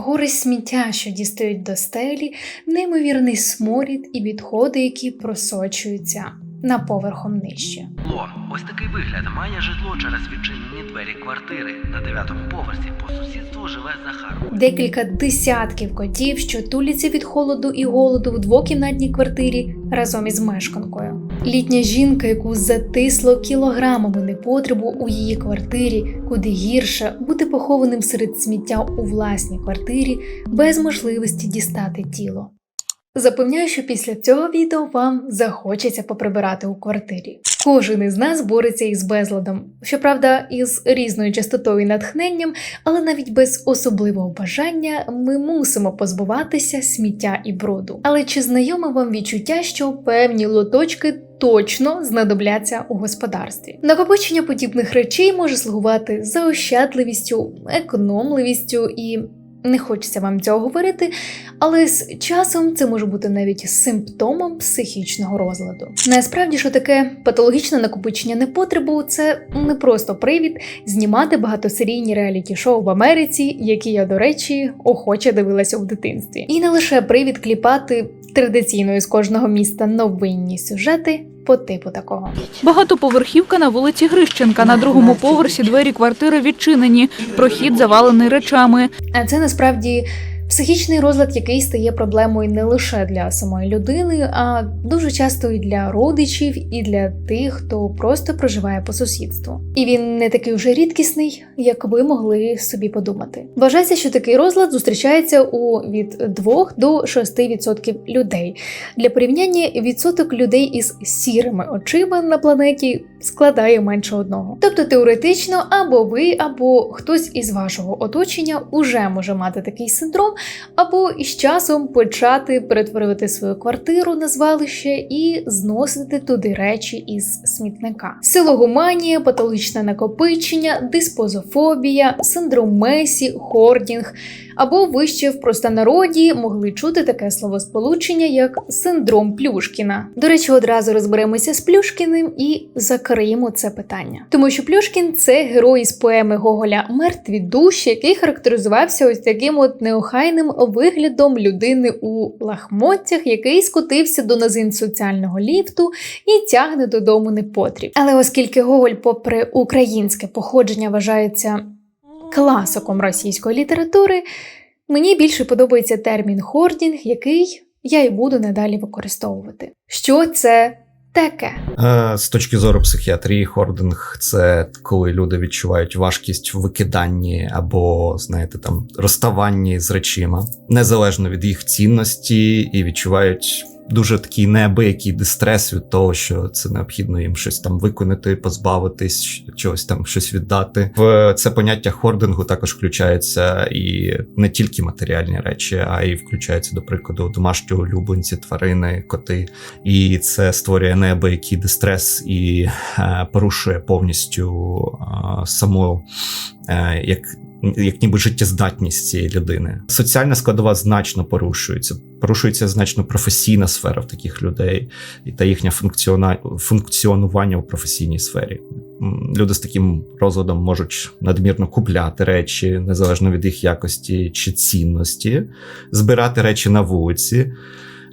Гори сміття, що дістають до стелі, неймовірний сморід і відходи, які просочуються на поверхом нижче. Ло, ось такий вигляд має житло через відчинені двері квартири. На дев'ятому поверсі по сусідству живе Захар. Декілька десятків котів, що туляться від холоду і голоду в двокімнатній квартирі разом із мешканкою. Літня жінка, яку затисло кілограмами непотребу у її квартирі, куди гірше бути похованим серед сміття у власній квартирі без можливості дістати тіло. Запевняю, що після цього відео вам захочеться поприбирати у квартирі. Кожен із нас бореться із безладом, щоправда, із різною частотою і натхненням, але навіть без особливого бажання ми мусимо позбуватися сміття і бруду. Але чи знайоме вам відчуття, що певні лоточки точно знадобляться у господарстві? Накопичення подібних речей може слугувати заощадливістю, економливістю і. Не хочеться вам цього говорити, але з часом це може бути навіть симптомом психічного розладу. Насправді, що таке патологічне накопичення непотребу, це не просто привід знімати багатосерійні реаліті-шоу в Америці, які я, до речі, охоче дивилася у дитинстві. І не лише привід кліпати традиційно із кожного міста новинні сюжети по типу такого. Багатоповерхівка на вулиці Грищенка. На другому поверсі двері квартири відчинені. Прохід завалений речами. А це насправді психічний розлад, який стає проблемою не лише для самої людини, а дуже часто і для родичів, і для тих, хто просто проживає по сусідству. І він не такий вже рідкісний, як ви могли собі подумати. Вважається, що такий розлад зустрічається у від 2 до 6% людей. Для порівняння відсоток людей із сірими очима на планеті складає менше одного. Тобто теоретично або ви, або хтось із вашого оточення уже може мати такий синдром, або із часом почати перетворювати свою квартиру на звалище і зносити туди речі із смітника. Силогуманія, патологічне накопичення, диспозофобія, синдром Месі, хордінг. Або ви ще в простонароді могли чути таке словосполучення, як синдром Плюшкіна. До речі, одразу розберемося з Плюшкіним і закриємо це питання. Тому що Плюшкін це герой із поеми Гоголя Мертві душі, який характеризувався ось таким от неохайним виглядом людини у лахмоттях, який скотився до низин соціального ліфту і тягне додому непотріб. Але оскільки Гоголь, попри українське походження, вважається класиком російської літератури, мені більше подобається термін хордінг, який я і буду надалі використовувати. Що це таке? Е, З точки зору психіатрії, хординг це коли люди відчувають важкість в викиданні або, знаєте, там розставанні з речима, незалежно від їх цінності, і відчувають дуже такий неабиякий дистрес від того, що це необхідно їм щось там виконати, позбавитись, чогось там щось віддати. В це поняття хордингу також включається і не тільки матеріальні речі, а й включаються, до прикладу, домашні улюбленці, тварини, коти. І це створює неабиякий дистрес і е, порушує повністю е, саму е, як. Як ніби життєздатність цієї людини. Соціальна складова значно порушується. Порушується значно професійна сфера в таких людей та їхнє функціонування у професійній сфері. Люди з таким розладом можуть надмірно купляти речі, незалежно від їх якості чи цінності, збирати речі на вулиці,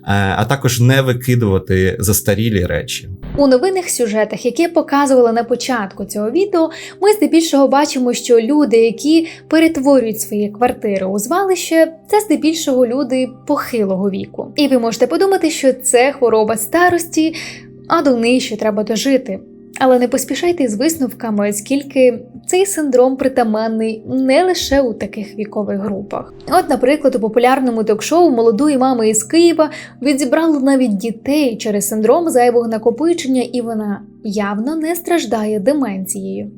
а також не викидувати застарілі речі. У новинних сюжетах, які показували на початку цього відео, ми здебільшого бачимо, що люди, які перетворюють свої квартири у звалище, це здебільшого люди похилого віку. І ви можете подумати, що це хвороба старості, а до неї ще треба дожити. Але не поспішайте з висновками, оскільки цей синдром притаманний не лише у таких вікових групах. От, наприклад, у популярному ток-шоу молодої мами із Києва відзібрали навіть дітей через синдром зайвого накопичення, і вона явно не страждає деменцією.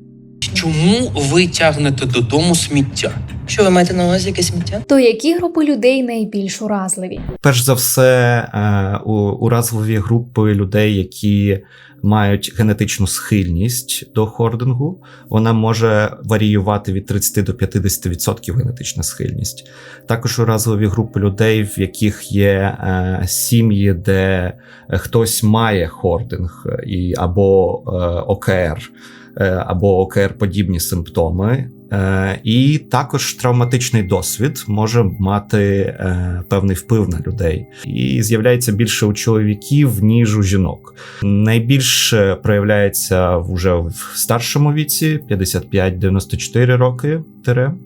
Чому ви тягнете додому сміття? Що ви маєте на увазі яке сміття? То які групи людей найбільш уразливі? Перш за все, е, уразливі групи людей, які мають генетичну схильність до хордингу, вона може варіювати від 30 до 50% генетична схильність. Також уразливі групи людей, в яких є е, сім'ї, де хтось має хординг і, або е, ОКР. е, або ОКР-подібні симптоми. Е, І також травматичний досвід може мати е, певний вплив на людей, і з'являється більше у чоловіків ніж у жінок. Найбільше проявляється вже в старшому віці 55-94 роки,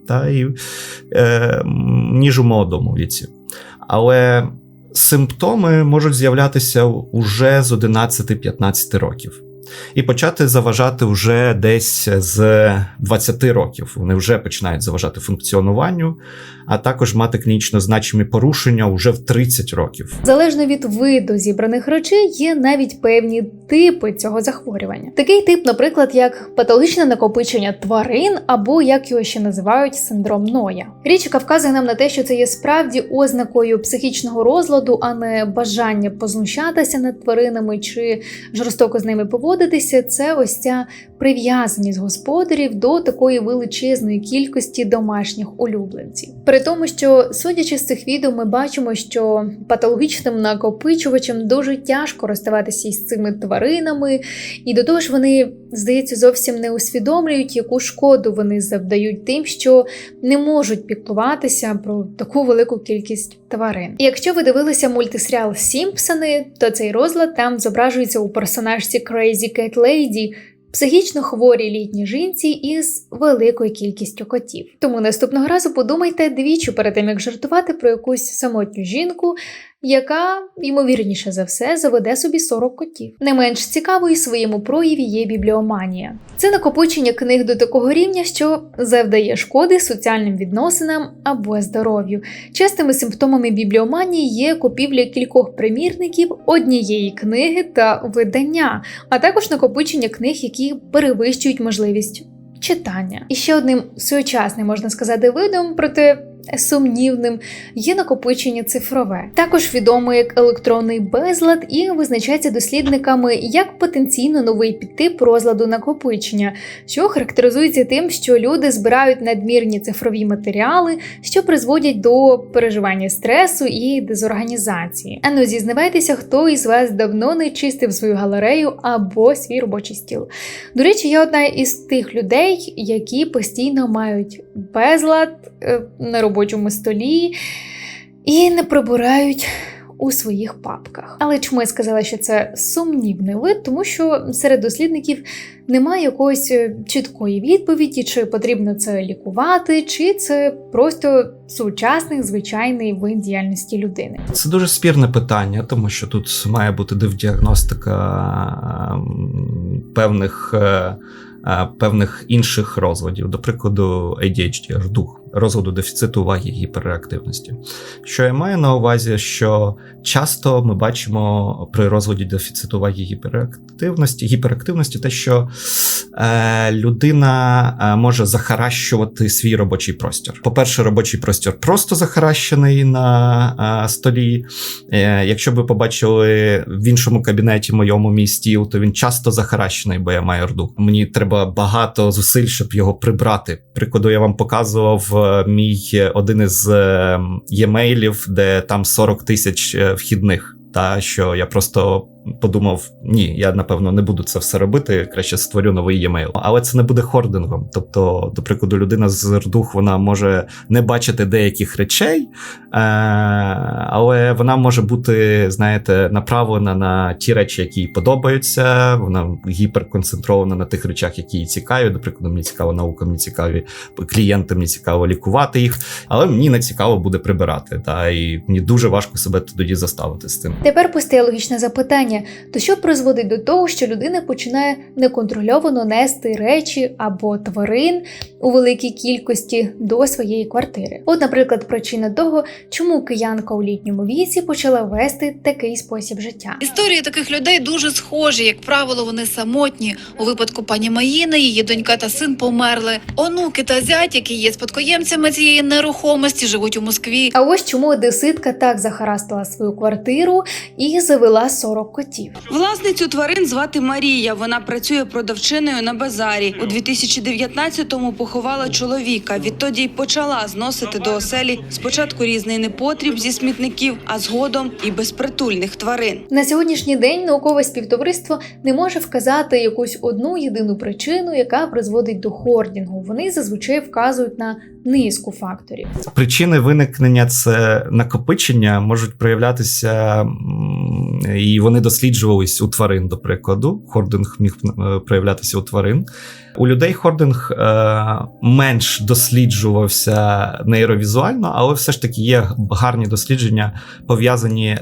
та і е, ніж у молодому віці. Але симптоми можуть з'являтися уже з 11-15 років. І почати заважати вже десь з 20 років. Вони вже починають заважати функціонуванню, а також мати клінічно значимі порушення вже в 30 років. Залежно від виду зібраних речей, є навіть певні типи цього захворювання. Такий тип, наприклад, як патологічне накопичення тварин, або як його ще називають синдром Ноя. Річ, яка вказує нам на те, що це є справді ознакою психічного розладу, а не бажання познущатися над тваринами чи жорстоко з ними поводитися. Це ось ця прив'язаність господарів до такої величезної кількості домашніх улюбленців. При тому, що судячи з цих відео, ми бачимо, що патологічним накопичувачам дуже тяжко розставатися із цими тваринами, і до того ж вони, здається, зовсім не усвідомлюють, яку шкоду вони завдають тим, що не можуть піклуватися про таку велику кількість тварин. І якщо ви дивилися мультисеріал Сімпсони, то цей розлад там зображується у персонажці Crazy Cat Lady, психічно хворі літні жінці із великою кількістю котів. Тому наступного разу подумайте двічі перед тим, як жартувати про якусь самотню жінку, яка, ймовірніше за все, заведе собі 40 котів. Не менш цікавою своєму прояві є бібліоманія. Це накопичення книг до такого рівня, що завдає шкоди соціальним відносинам або здоров'ю. Частими симптомами бібліоманії є купівля кількох примірників однієї книги та видання, а також накопичення книг, які перевищують можливість читання. І ще одним сучасним, можна сказати, видом, проте сумнівним, є накопичення цифрове, також відоме як електронний безлад, і визначається дослідниками як потенційно новий підтип розладу накопичення, що характеризується тим, що люди збирають надмірні цифрові матеріали, що призводять до переживання стресу і дезорганізації. А ну зізнавайтеся, хто із вас давно не чистив свою галерею або свій робочий стіл. До речі, я одна із тих людей, які постійно мають безлад е, на робочому столі і не прибирають у своїх папках. Але чому я сказала, що це сумнівний вид? Тому що серед дослідників немає якоїсь е, чіткої відповіді, чи потрібно це лікувати, чи це просто сучасний звичайний вид діяльності людини. Це дуже спірне питання, тому що тут має бути дивдіагностика ем, певних, е, е, певних інших розладів, до прикладу, ADHD, аж дух, розладу дефіциту уваги і гіперактивності. Що я маю на увазі, що часто ми бачимо при розладі дефіциту уваги і гіперактивності, те, що е, людина е, може захаращувати свій робочий простір. По-перше, робочий простір просто захаращений на е, столі. Е, якщо ви побачили в іншому кабінеті моєму мій стіл, то він часто захаращений, бо я маю рду. Мені треба багато зусиль, щоб його прибрати. Прикладу, я вам показував мій один із емейлів, де там 40 тисяч е, вхідних. Та що я просто подумав: ні, я напевно не буду це все робити. Краще створю новий e-mail. Але це не буде хордингом. Тобто, до прикладу, людина з рдух вона може не бачити деяких речей, е- але вона може бути, знаєте, направлена на ті речі, які їй подобаються. Вона гіперконцентрована на тих речах, які їй цікаві. До прикладу, мені цікава наука, мені цікаві клієнти, мені цікаво лікувати їх, але мені не цікаво буде прибирати. Та і мені дуже важко себе тоді заставити з цим. Тепер постає логічне запитання: то що призводить до того, що людина починає неконтрольовано нести речі або тварин у великій кількості до своєї квартири? От, наприклад, причина того, чому киянка у літньому віці почала вести такий спосіб життя. Історії таких людей дуже схожі. Як правило, вони самотні. У випадку пані Маїни, її донька та син померли. Онуки та зять, які є спадкоємцями цієї нерухомості, живуть у Москві. А ось чому одеситка так захарастила свою квартиру і завела 40 котів. Котів. Власницю тварин звати Марія. Вона працює продавчиною на базарі. У 2019-му поховала чоловіка. Відтоді й почала зносити до оселі спочатку різний непотріб зі смітників, а згодом і безпритульних тварин. На сьогоднішній день наукове співтовариство не може вказати якусь одну єдину причину, яка призводить до хордінгу. Вони зазвичай вказують на низку факторів. Причини виникнення це накопичення можуть проявлятися, і вони досліджувались у тварин, до прикладу. Хординг міг е, проявлятися у тварин. У людей хординг е, менш досліджувався нейровізуально, але все ж таки є гарні дослідження, пов'язані.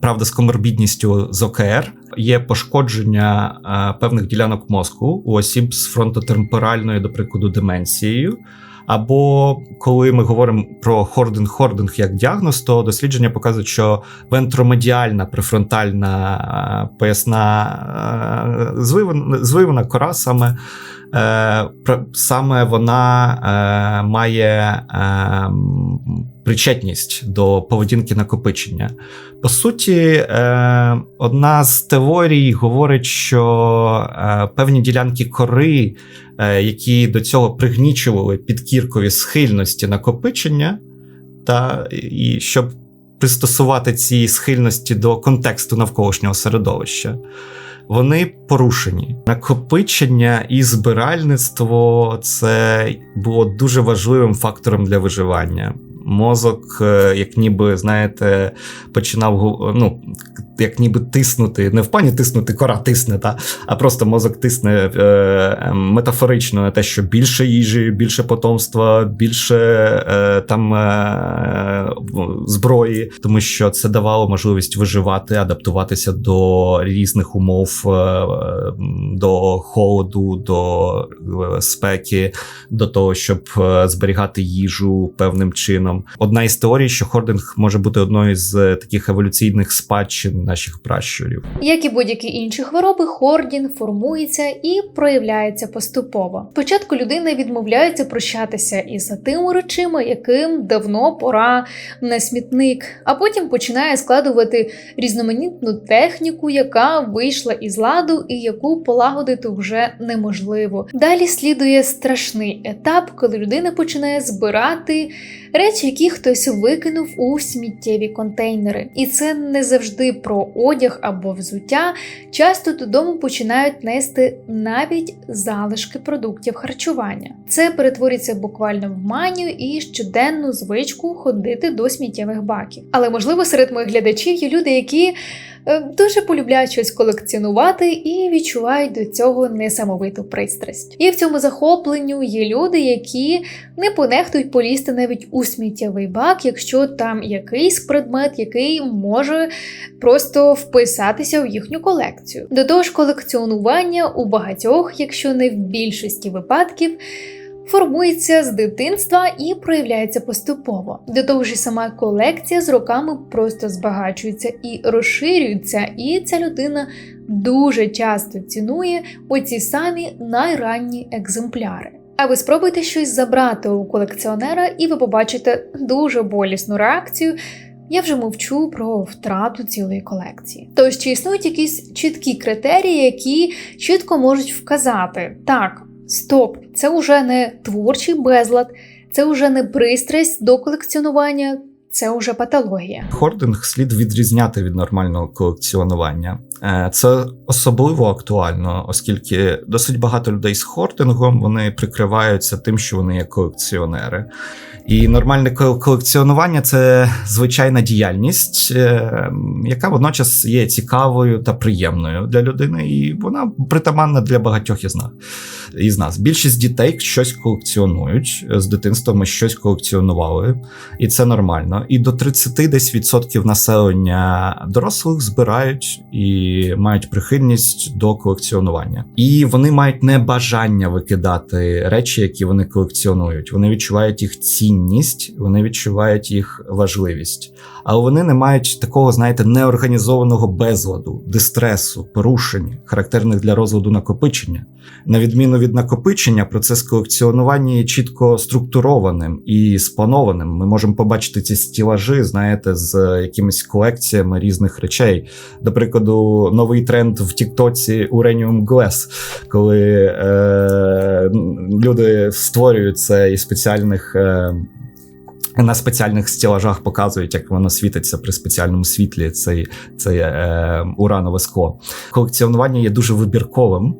Правда, з коморбідністю з ОКР є пошкодження е, певних ділянок мозку у осіб з фронтотермпоральною, до прикладу, деменцією. Або коли ми говоримо про хординг-хординг як діагноз, то дослідження показують, що вентромедіальна префронтальна е, поясна звивина, звивана, звивана кора саме. Е, Саме вона е, має е, причетність до поведінки накопичення. По суті, одна з теорій говорить, що певні ділянки кори, які до цього пригнічували підкіркові схильності накопичення, та і щоб пристосувати ці схильності до контексту навколишнього середовища. Вони порушені. Накопичення і збиральництво це було дуже важливим фактором для виживання. Мозок, е, як ніби, знаєте, починав ну, як ніби тиснути, не в плані тиснути, кора тисне, та, а просто мозок тисне е, метафорично на те, що більше їжі, більше потомства, більше е, там е, зброї, тому що це давало можливість виживати, адаптуватися до різних умов, е, до холоду, до е, спеки, до того, щоб зберігати їжу певним чином. Одна із теорій, що хординг може бути одною з таких еволюційних спадщин наших пращурів. Як і будь-які інші хвороби, хордінг формується і проявляється поступово. Спочатку людина відмовляється прощатися із тими речима, яким давно пора на смітник, а потім починає складувати різноманітну техніку, яка вийшла із ладу і яку полагодити вже неможливо. Далі слідує страшний етап, коли людина починає збирати речі, які хтось викинув у сміттєві контейнери. І це не завжди про одяг або взуття. Часто додому починають нести навіть залишки продуктів харчування. Це перетворюється буквально в манію і щоденну звичку ходити до сміттєвих баків. Але можливо серед моїх глядачів є люди, які дуже полюбляють щось колекціонувати і відчувають до цього несамовиту пристрасть. І в цьому захопленню є люди, які не понехтують полізти навіть у сміттєвий бак, якщо там якийсь предмет, який може просто вписатися в їхню колекцію. До того ж, колекціонування у багатьох, якщо не в більшості випадків. Формується з дитинства і проявляється поступово. До того ж, сама колекція з роками просто збагачується і розширюється, і ця людина дуже часто цінує оці самі найранні екземпляри. А ви спробуйте щось забрати у колекціонера, і ви побачите дуже болісну реакцію. Я вже мовчу про втрату цілої колекції. Тож чи існують якісь чіткі критерії, які чітко можуть вказати, так, стоп, це вже не творчий безлад, це вже не пристрасть до колекціонування, це вже патологія. Хординг слід відрізняти від нормального колекціонування. Е, Це особливо актуально, оскільки досить багато людей з хордингом вони прикриваються тим, що вони є колекціонери. І нормальне колекціонування це звичайна діяльність, е, яка водночас є цікавою та приємною для людини, і вона притаманна для багатьох із нас. Із нас. Більшість дітей щось колекціонують з дитинства. Ми щось колекціонували, і це нормально. І до 30 десь відсотків населення дорослих збирають і мають прихильність до колекціонування. І вони мають небажання викидати речі, які вони колекціонують. Вони відчувають їх цінність, вони відчувають їх важливість. Але вони не мають такого, знаєте, неорганізованого безладу, дистресу, порушень, характерних для розладу накопичення. На відміну від накопичення, процес колекціонування є чітко структурованим і спланованим. Ми можемо побачити ці стілажі, знаєте, з якимись колекціями різних речей. До прикладу, новий тренд в Тіктоці Uranium Glass, коли е, люди створюють це із спеціальних. Е, на спеціальних стелажах показують, як воно світиться при спеціальному світлі, цей, цей е, уранове скло. Колекціонування є дуже вибірковим,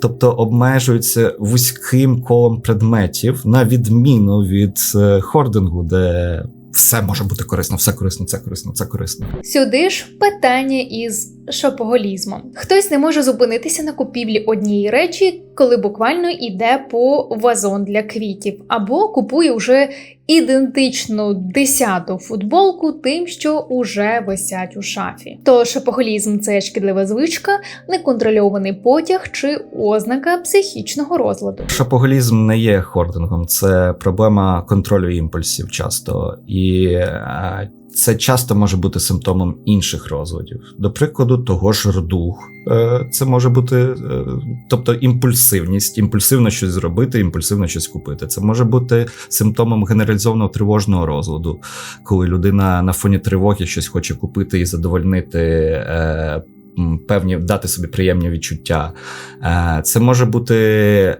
тобто обмежується вузьким колом предметів, на відміну від е, хордингу, де все може бути корисно, все корисно, це корисно, це корисно. Сюди ж питання із шопоголізмом. Хтось не може зупинитися на купівлі однієї речі, коли буквально йде по вазон для квітів, або купує вже ідентичну десяту футболку тим, що уже висять у шафі. То шопоголізм це шкідлива звичка, неконтрольований потяг чи ознака психічного розладу. Шопоголізм не є хордингом, це проблема контролю імпульсів часто. І е, це часто може бути симптомом інших розладів. До прикладу, того ж рдух. Е, Це може бути, е, тобто імпульсивність, імпульсивно щось зробити, імпульсивно щось купити. Це може бути симптомом генералізованого тривожного розладу, коли людина на фоні тривоги щось хоче купити і задовольнити. Певні дати собі приємні відчуття. Е, Це може бути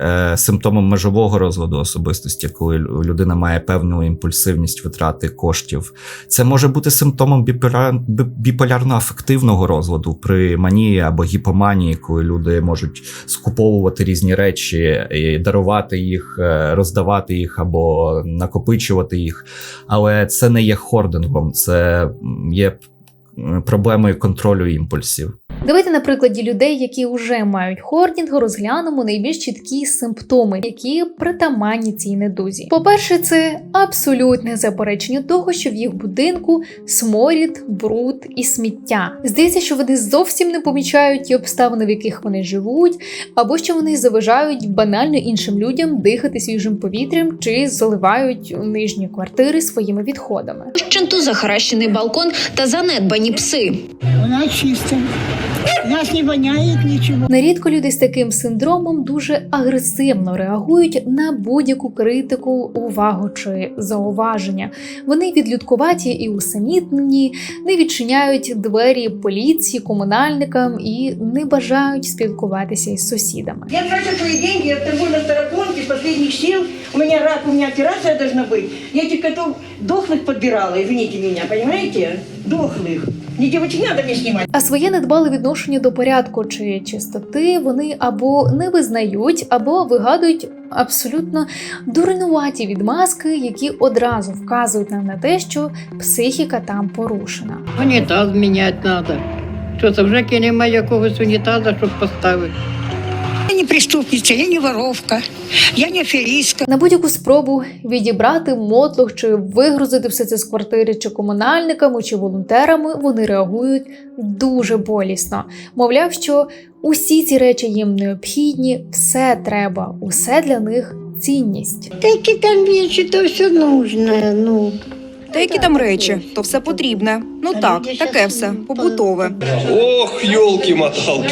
е, симптомом межового розладу особистості, коли людина має певну імпульсивність витрати коштів. Це може бути симптомом біполярно-афективного розладу при манії або гіпоманії, коли люди можуть скуповувати різні речі, і дарувати їх, е, роздавати їх або накопичувати їх. Але це не є хордингом, це є проблемою контролю імпульсів. Давайте на прикладі людей, які вже мають хордінг, розглянемо найбільш чіткі симптоми, які притаманні цій недузі. По-перше, це абсолютне заперечення того, що в їх будинку сморід, бруд і сміття. Здається, що вони зовсім не помічають ті обставини, в яких вони живуть, або що вони заважають банально іншим людям дихати свіжим повітрям чи заливають нижні квартири своїми відходами. Щенту захаращений балкон та занедбані пси. Вона чиста. У нас не воняет ничего. Нерідко люди з таким синдромом дуже агресивно реагують на будь-яку критику, увагу чи зауваження. Вони відлюдкуваті і усамітнені, не відчиняють двері поліції, комунальникам і не бажають спілкуватися із сусідами. Я трачу свои деньги, я торгую на староконке, последних сил. У меня рак, у меня операция должна быть. Я этих котов дохлых подбирала, извините меня, понимаете? Дохлых. Не девочек надо мне снимать. А своє недбале відношення до порядку чи чистоти вони або не визнають, або вигадують абсолютно дурнуваті відмазки, які одразу вказують нам на те, що психіка там порушена. Унітаз міняти треба. Що це вже немає якогось унітаза, щоб поставити. Я не преступница, я не воровка, я не аферистка. На будь-яку спробу відібрати мотлох чи вигрузити все це з квартири чи комунальниками, чи волонтерами, вони реагують дуже болісно. Мовляв, що усі ці речі їм необхідні, все треба, усе для них цінність. Такі там речі, то все нужне. Ну, Та які там речі, то все потрібне. Ну так, таке все, побутове. Ох, йолки-моталки.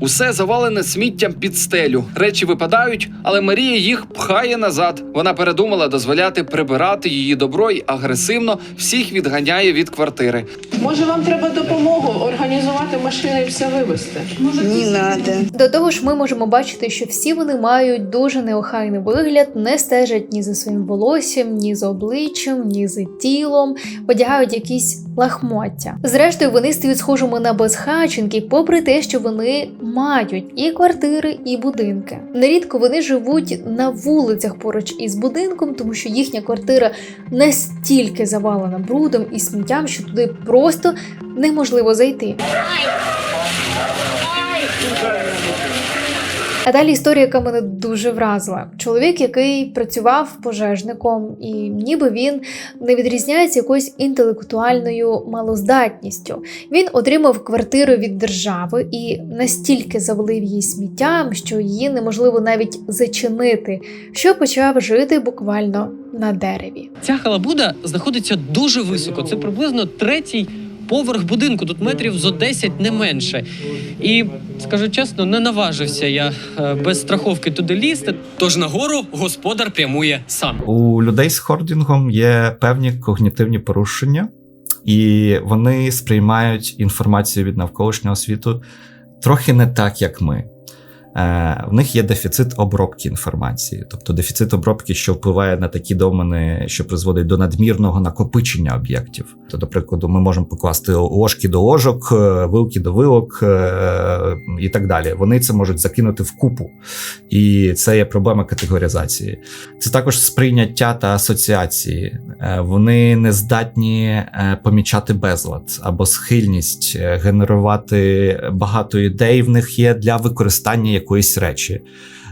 Усе завалене сміттям під стелю. Речі випадають, але Марія їх пхає назад. Вона передумала дозволяти прибирати її добро і агресивно всіх відганяє від квартири. Може, вам треба допомогу організувати машини і все вивезти? Не надо. До того ж, ми можемо бачити, що всі вони мають дуже неохайний вигляд, не стежать ні за своїм волоссям, ні за обличчям, ні за тілом, одягають якісь лахмоття. Зрештою, вони стають схожими на безхаченки, попри те, що вони мають і квартири, і будинки. Нерідко вони живуть на вулицях поруч із будинком, тому що їхня квартира настільки завалена брудом і сміттям, що туди просто неможливо зайти. А далі історія, яка мене дуже вразила. Чоловік, який працював пожежником, і ніби він не відрізняється якоюсь інтелектуальною малоздатністю. Він отримав квартиру від держави і настільки завалив її сміттям, що її неможливо навіть зачинити, що почав жити буквально на дереві. Ця халабуда знаходиться дуже високо. Це приблизно третій поверх будинку, тут метрів зо 10 не менше. І скажу чесно, не наважився я е, без страховки туди лізти. Тож нагору господар прямує сам. У людей з хордінгом є певні когнітивні порушення, і вони сприймають інформацію від навколишнього світу трохи не так, як ми. Е, В них є дефіцит обробки інформації, тобто дефіцит обробки, що впливає на такі домени, що призводить до надмірного накопичення об'єктів. То, до прикладу, ми можемо покласти ложки до ложок, е, вилки до вилок е, і так далі. Вони це можуть закинути в купу, і це є проблема категоризації. Це також сприйняття та асоціації. Вони не здатні помічати безлад або схильність генерувати багато ідей. В них є для використання якоїсь речі.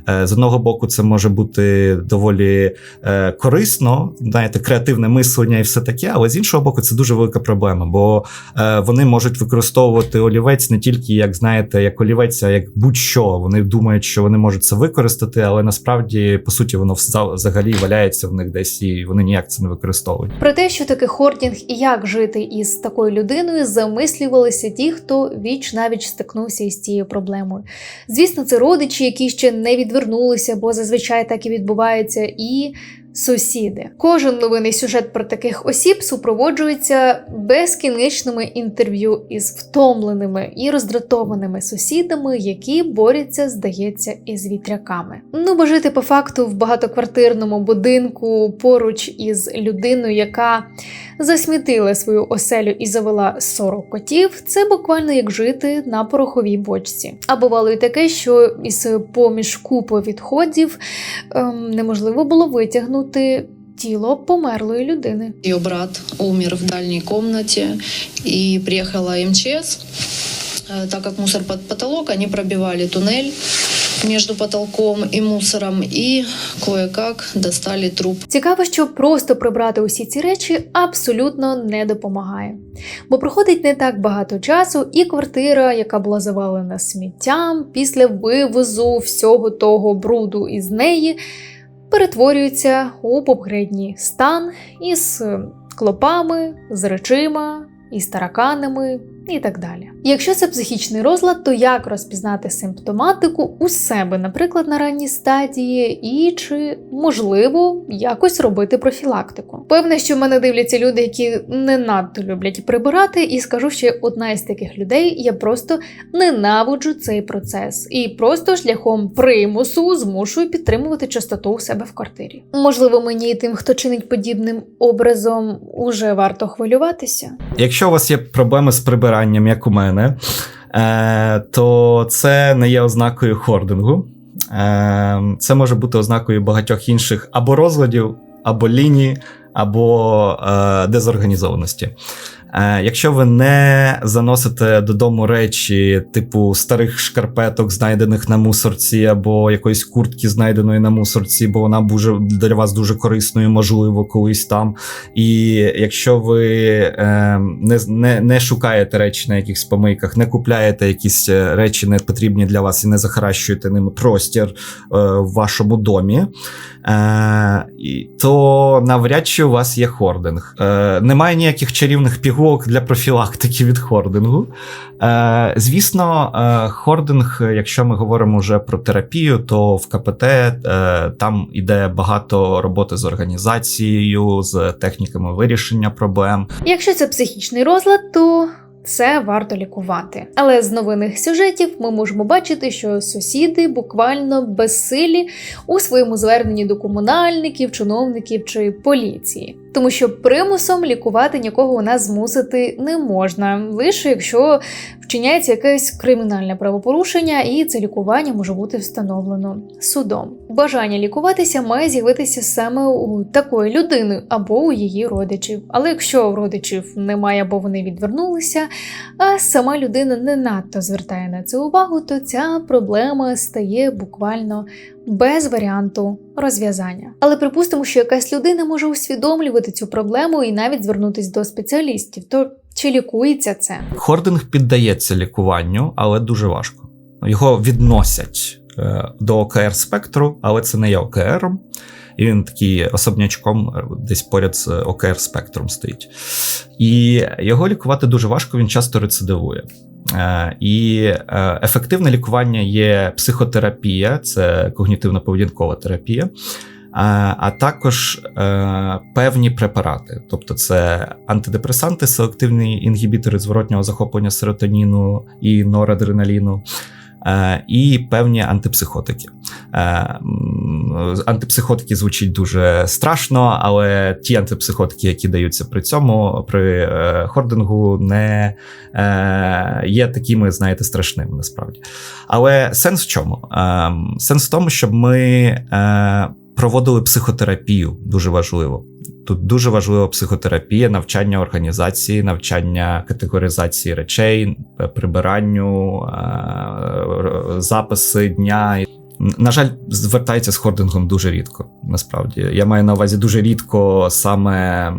Е, З одного боку, це може бути доволі е, корисно, знаєте, креативне мислення і все таке, але з іншого боку, це дуже велика проблема, бо е, вони можуть використовувати олівець не тільки як знаєте, як олівець, а як будь-що. Вони думають, що вони можуть це використати, але насправді, по суті, воно вза- взагалі валяється в них десь, і вони ніяк це не використовують. Про те, що таке хордінг і як жити із такою людиною, замислювалися ті, хто віч навіч стикнувся із цією проблемою. Звісно, це родичі, які ще не відвернулися, бо зазвичай так і відбувається, і сусіди. Кожен новинний сюжет про таких осіб супроводжується безкінечними інтерв'ю із втомленими і роздратованими сусідами, які борються, здається, із вітряками. Ну бо жити по факту в багатоквартирному будинку поруч із людиною, яка засмітила свою оселю і завела 40 котів, це буквально як жити на пороховій бочці. А бувало і таке, що із поміж купи відходів ем, неможливо було витягнути тіло померлої людини. Ее брат умер в дальней комнате, и приехала МЧС. Э, Так как мусор под потолок, они пробивали туннель между потолком и мусором, и кое-как достали труп. Цікаво, що просто прибрати усі ці речі абсолютно не допомагає. Бо проходить не так багато часу, і квартира, яка була завалена сміттям, після вивозу всього того бруду із неї, перетворюється у попередній стан із клопами, з речима, із тараканами і так далі. Якщо це психічний розлад, то як розпізнати симптоматику у себе, наприклад, на ранній стадії, і чи можливо якось робити профілактику? Певне, що в мене дивляться люди, які не надто люблять прибирати, і скажу, що одна із таких людей, я просто ненавиджу цей процес і просто шляхом примусу змушую підтримувати чистоту у себе в квартирі. Можливо, мені і тим, хто чинить подібним образом, уже варто хвилюватися. Якщо у вас є проблеми з прибиранням, як у мене, е, то це не є ознакою хордингу. Е, це може бути ознакою багатьох інших або розладів, або лінії, або е, дезорганізованості. Е, якщо ви не заносите додому речі, типу старих шкарпеток, знайдених на мусорці, або якоїсь куртки, знайденої на мусорці, бо вона буде для вас дуже корисною, можливо, колись там. І якщо ви е, не, не, не шукаєте речі на якихось помийках, не купляєте якісь е, речі не потрібні для вас і не захаращуєте ними простір в вашому домі, і- то навряд чи у вас є хординг. Е, немає ніяких чарівних пігулок для профілактики від хордингу. Е, звісно, е, хординг, якщо ми говоримо вже про терапію, то в КПТ е, там іде багато роботи з організацією, з техніками вирішення проблем. Якщо це психічний розлад, то це варто лікувати. Але з новинних сюжетів ми можемо бачити, що сусіди буквально безсилі у своєму зверненні до комунальників, чиновників чи поліції. Тому що примусом лікувати нікого у нас змусити не можна, лише якщо вчиняється якесь кримінальне правопорушення, і це лікування може бути встановлено судом. Бажання лікуватися має з'явитися саме у такої людини або у її родичів. Але якщо родичів немає або вони відвернулися, а сама людина не надто звертає на це увагу, то ця проблема стає буквально без варіанту розв'язання. Але припустимо, що якась людина може усвідомлювати цю проблему і навіть звернутися до спеціалістів. То чи лікується це? Хординг піддається лікуванню, але дуже важко. Його відносять е, до ОКР спектру, але це не є ОКРом. І він такий особнячком е, десь поряд з ОКР спектром стоїть. І його лікувати дуже важко, він часто рецидивує. Е, І е, ефективне лікування є психотерапія, це когнітивно-поведінкова терапія, е, а також е, певні препарати, тобто це антидепресанти, селективні інгібітори зворотнього захоплення серотоніну і норадреналіну. Е, І певні антипсихотики. Е, Антипсихотики звучить дуже страшно, але ті антипсихотики, які даються при цьому, при е, хордингу, не є такими, знаєте, страшними насправді. Але сенс в чому? Е, Сенс в тому, щоб ми проводили психотерапію, дуже важливо. Тут дуже важлива психотерапія, навчання організації, навчання категоризації речей, прибиранню, е, записи дня. На жаль, звертається з хордингом дуже рідко. Насправді, я маю на увазі дуже рідко саме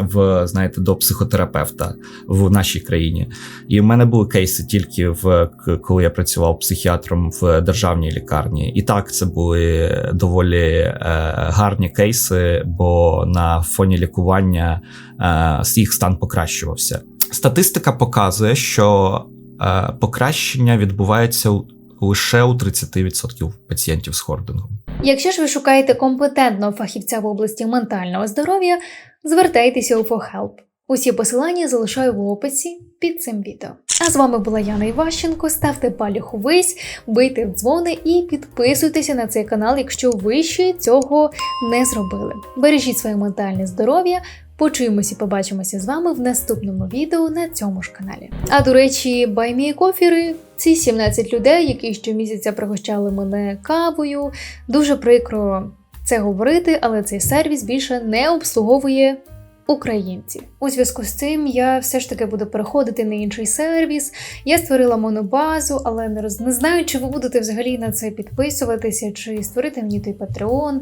в знаєте до психотерапевта в нашій країні. І в мене були кейси тільки в коли я працював психіатром в державній лікарні. І так це були доволі е, гарні кейси, бо на фоні лікування е, їх стан покращувався. Статистика показує, що е, покращення відбувається лише у 30% пацієнтів з хордингом. Якщо ж ви шукаєте компетентного фахівця в області ментального здоров'я, звертайтеся у ForHelp. Усі посилання залишаю в описі під цим відео. А з вами була Яна Іващенко. Ставте палюх увесь, бийте в дзвони і підписуйтеся на цей канал, якщо ви ще цього не зробили. Бережіть своє ментальне здоров'я. Почуємося і побачимося з вами в наступному відео на цьому ж каналі. А до речі, баймі кофіри ці 17 людей, які щомісяця пригощали мене кавою. Дуже прикро це говорити, але цей сервіс більше не обслуговує українців. У зв'язку з цим я все ж таки буду переходити на інший сервіс. Я створила монобазу, але не, роз... не знаю, чи ви будете взагалі на це підписуватися, чи створити мені той Patreon.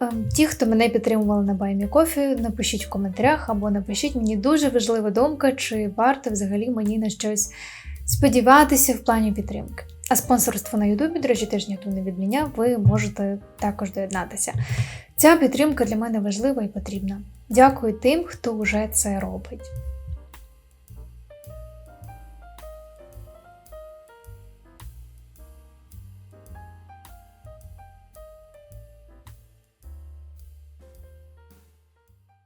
Ем, Ті, хто мене підтримували на Баймі Кофі, напишіть в коментарях або напишіть мені дуже важлива думка, чи варто взагалі мені на щось сподіватися в плані підтримки. А спонсорство на Ютубі, до речі, теж ніхто не відміняв, ви можете також доєднатися. Ця підтримка для мене важлива і потрібна. Дякую тим, хто вже це робить.